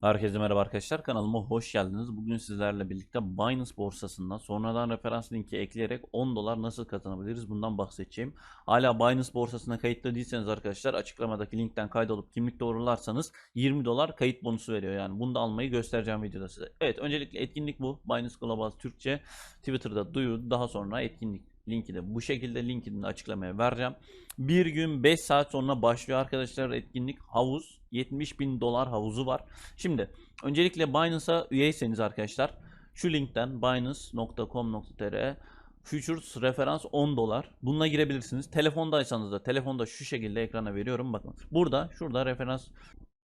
Herkese merhaba arkadaşlar. Kanalıma hoş geldiniz. Bugün sizlerle birlikte Binance borsasından sonradan referans linki ekleyerek 10 dolar nasıl kazanabiliriz bundan bahsedeceğim. Hala Binance borsasına kayıtlı değilseniz arkadaşlar açıklamadaki linkten kaydolup kimlik doğrularsanız 20 dolar kayıt bonusu veriyor. Yani bunu da almayı göstereceğim videoda size. Evet öncelikle etkinlik bu. Binance Global Türkçe Twitter'da duyurdu. Daha sonra etkinlik linki de bu şekilde linkini açıklamaya vereceğim. Bir gün 5 saat sonra başlıyor arkadaşlar etkinlik. Havuz 70 bin dolar havuzu var. Şimdi öncelikle Binance'a üyeyseniz arkadaşlar şu linkten binance.com.tr Futures referans 10 dolar. Bununla girebilirsiniz. Telefondaysanız da telefonda şu şekilde ekrana veriyorum. Bakın burada şurada referans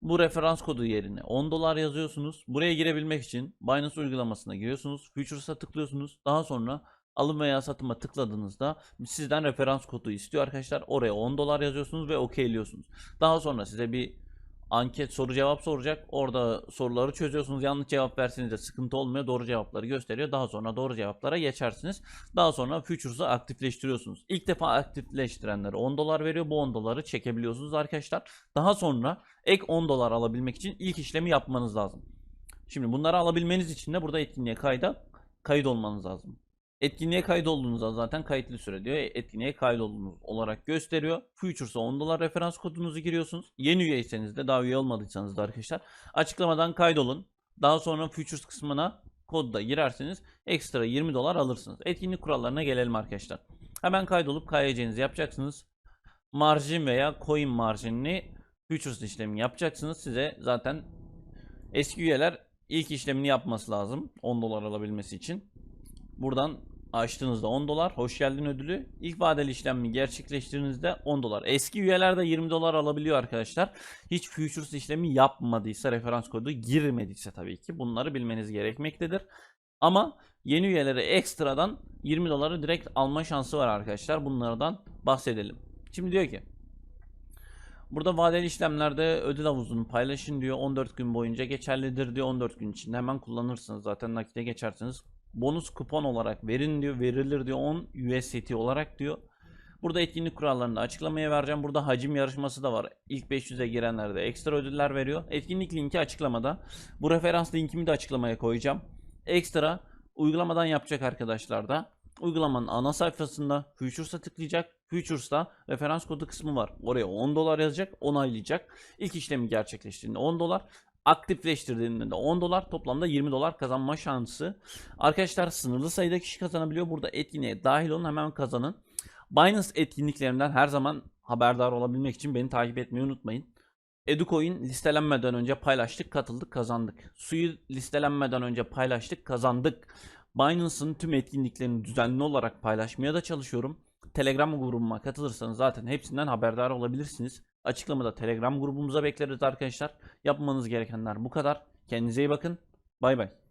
bu referans kodu yerine 10 dolar yazıyorsunuz. Buraya girebilmek için Binance uygulamasına giriyorsunuz. Futures'a tıklıyorsunuz. Daha sonra alım veya satıma tıkladığınızda sizden referans kodu istiyor arkadaşlar. Oraya 10 dolar yazıyorsunuz ve okeyliyorsunuz. Daha sonra size bir anket soru cevap soracak. Orada soruları çözüyorsunuz. Yanlış cevap verseniz de sıkıntı olmuyor. Doğru cevapları gösteriyor. Daha sonra doğru cevaplara geçersiniz. Daha sonra Futures'ı aktifleştiriyorsunuz. İlk defa aktifleştirenlere 10 dolar veriyor. Bu 10 doları çekebiliyorsunuz arkadaşlar. Daha sonra ek 10 dolar alabilmek için ilk işlemi yapmanız lazım. Şimdi bunları alabilmeniz için de burada etkinliğe kayda kayıt olmanız lazım. Etkinliğe kaydolduğunuzda zaten kayıtlı süre diyor. Etkinliğe kaydolduğunuz olarak gösteriyor. Futures'a 10 dolar referans kodunuzu giriyorsunuz. Yeni üyeyseniz de daha üye olmadıysanız da arkadaşlar açıklamadan kaydolun. Daha sonra Futures kısmına kodda girerseniz ekstra 20 dolar alırsınız. Etkinlik kurallarına gelelim arkadaşlar. Hemen kaydolup KYC'nizi yapacaksınız. Marjin veya coin marjinini Futures işlemi yapacaksınız. Size zaten eski üyeler ilk işlemini yapması lazım 10 dolar alabilmesi için. Buradan açtığınızda 10 dolar hoş geldin ödülü. İlk vadeli işlemi gerçekleştirdiğinizde 10 dolar. Eski üyeler de 20 dolar alabiliyor arkadaşlar. Hiç futures işlemi yapmadıysa referans kodu girmediyse tabii ki bunları bilmeniz gerekmektedir. Ama yeni üyelere ekstradan 20 doları direkt alma şansı var arkadaşlar. Bunlardan bahsedelim. Şimdi diyor ki Burada vadeli işlemlerde ödül havuzunu paylaşın diyor. 14 gün boyunca geçerlidir diyor. 14 gün içinde hemen kullanırsınız. Zaten nakite geçersiniz bonus kupon olarak verin diyor. Verilir diyor 10 USDT olarak diyor. Burada etkinlik kurallarını da açıklamaya vereceğim. Burada hacim yarışması da var. İlk 500'e girenlerde ekstra ödüller veriyor. Etkinlik linki açıklamada. Bu referans linkimi de açıklamaya koyacağım. Ekstra uygulamadan yapacak arkadaşlar da uygulamanın ana sayfasında Futures'a tıklayacak. Futures'ta referans kodu kısmı var. Oraya 10 dolar yazacak, onaylayacak. İlk işlemi gerçekleştiğinde 10 dolar aktifleştirdiğinde de 10 dolar toplamda 20 dolar kazanma şansı. Arkadaşlar sınırlı sayıda kişi kazanabiliyor. Burada etkinliğe dahil olun hemen kazanın. Binance etkinliklerinden her zaman haberdar olabilmek için beni takip etmeyi unutmayın. Educoin listelenmeden önce paylaştık, katıldık, kazandık. Suyu listelenmeden önce paylaştık, kazandık. Binance'ın tüm etkinliklerini düzenli olarak paylaşmaya da çalışıyorum. Telegram grubuma katılırsanız zaten hepsinden haberdar olabilirsiniz. Açıklamada Telegram grubumuza bekleriz arkadaşlar. Yapmanız gerekenler bu kadar. Kendinize iyi bakın. Bay bay.